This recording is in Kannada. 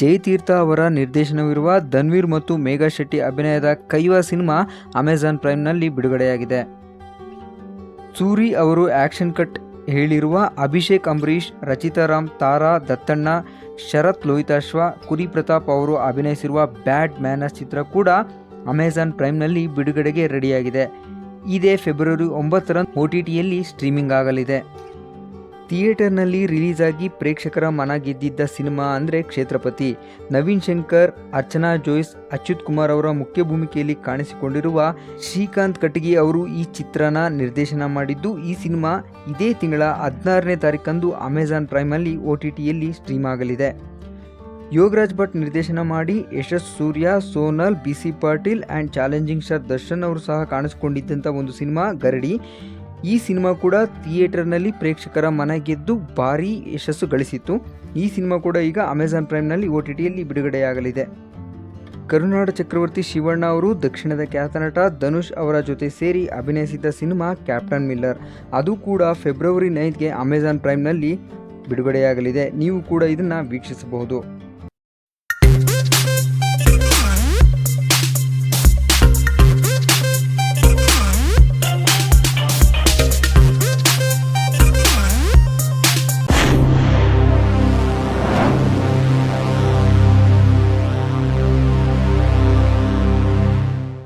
ಜಯತೀರ್ಥ ಅವರ ನಿರ್ದೇಶನವಿರುವ ಧನ್ವೀರ್ ಮತ್ತು ಮೇಘಾ ಶೆಟ್ಟಿ ಅಭಿನಯದ ಕೈವಾ ಸಿನಿಮಾ ಅಮೆಜಾನ್ ಪ್ರೈಮ್ನಲ್ಲಿ ಬಿಡುಗಡೆಯಾಗಿದೆ. ಸೂರಿ ಅವರು ಆಕ್ಷನ್ ಕಟ್ ಹೇಳಿರುವ ಅಭಿಷೇಕ್ ಅಂಬರೀಷ್, ರಚಿತಾ ರಾಮ್, ತಾರಾ ದತ್ತಣ್ಣ, ಶರತ್ ಲೋಹಿತಾಶ್ವ ಕುರಿ ಪ್ರತಾಪ್ ಅವರು ಅಭಿನಯಿಸಿರುವ ಬ್ಯಾಡ್ ಮ್ಯಾನಸ್ ಚಿತ್ರ ಕೂಡ ಅಮೆಜಾನ್ ಪ್ರೈಮ್ನಲ್ಲಿ ಬಿಡುಗಡೆಗೆ ರೆಡಿಯಾಗಿದೆ. ಇದೇ ಫೆಬ್ರವರಿ ಒಂಬತ್ತರಂದು ಒ ಟಿ ಟಿಯಲ್ಲಿ ಸ್ಟ್ರೀಮಿಂಗ್ ಆಗಲಿದೆ. ಥಿಯೇಟರ್ನಲ್ಲಿ ರಿಲೀಸ್ ಆಗಿ ಪ್ರೇಕ್ಷಕರ ಮನ ಗೆದ್ದಿದ್ದ ಸಿನಿಮಾ ಅಂದರೆ ಕ್ಷೇತ್ರಪತಿ. ನವೀನ್ ಶಂಕರ್, ಅರ್ಚನಾ ಜೋಯಿಸ್, ಅಚ್ಯುತ್ ಕುಮಾರ್ ಅವರ ಮುಖ್ಯ ಭೂಮಿಕೆಯಲ್ಲಿ ಕಾಣಿಸಿಕೊಂಡಿರುವ ಶ್ರೀಕಾಂತ್ ಕಟಗಿ ಅವರು ಈ ಚಿತ್ರನ ನಿರ್ದೇಶನ ಮಾಡಿದ್ದು, ಈ ಸಿನಿಮಾ ಇದೇ ತಿಂಗಳ ಹದಿನಾರನೇ ತಾರೀಕಂದು ಅಮೆಜಾನ್ ಪ್ರೈಮಲ್ಲಿ ಒ ಟಿ ಟಿಯಲ್ಲಿ ಸ್ಟ್ರೀಮ್ ಆಗಲಿದೆ. ಯೋಗರಾಜ್ ಭಟ್ ನಿರ್ದೇಶನ ಮಾಡಿ Yashas Surya, Sonal, B C Patil, and challenging star Darshan ಅವರು ಸಹ ಕಾಣಿಸಿಕೊಂಡಿದ್ದಂಥ ಒಂದು ಸಿನಿಮಾ, ಗರಡಿ. ಈ ಸಿನಿಮಾ ಕೂಡ ಥಿಯೇಟರ್ನಲ್ಲಿ ಪ್ರೇಕ್ಷಕರ ಮನ ಗೆದ್ದು ಭಾರೀ ಯಶಸ್ಸು ಗಳಿಸಿತ್ತು. ಈ ಸಿನಿಮಾ ಕೂಡ ಈಗ ಅಮೆಜಾನ್ ಪ್ರೈಮ್ನಲ್ಲಿ ಒ ಟಿ ಟಿಯಲ್ಲಿ ಬಿಡುಗಡೆಯಾಗಲಿದೆ. ಕರುನಾಡ ಚಕ್ರವರ್ತಿ ಶಿವಣ್ಣ ಅವರು, ದಕ್ಷಿಣದ ಖ್ಯಾತ ನಟ ಧನುಷ್ ಅವರ ಜೊತೆ ಸೇರಿ ಅಭಿನಯಿಸಿದ್ದ ಸಿನಿಮಾ ಕ್ಯಾಪ್ಟನ್ ಮಿಲ್ಲರ್. ಅದು ಕೂಡ ಫೆಬ್ರವರಿ ನೈನ್ತ್ಗೆ ಅಮೆಜಾನ್ ಪ್ರೈಮ್ನಲ್ಲಿ ಬಿಡುಗಡೆಯಾಗಲಿದೆ. ನೀವು ಕೂಡ ಇದನ್ನು ವೀಕ್ಷಿಸಬಹುದು.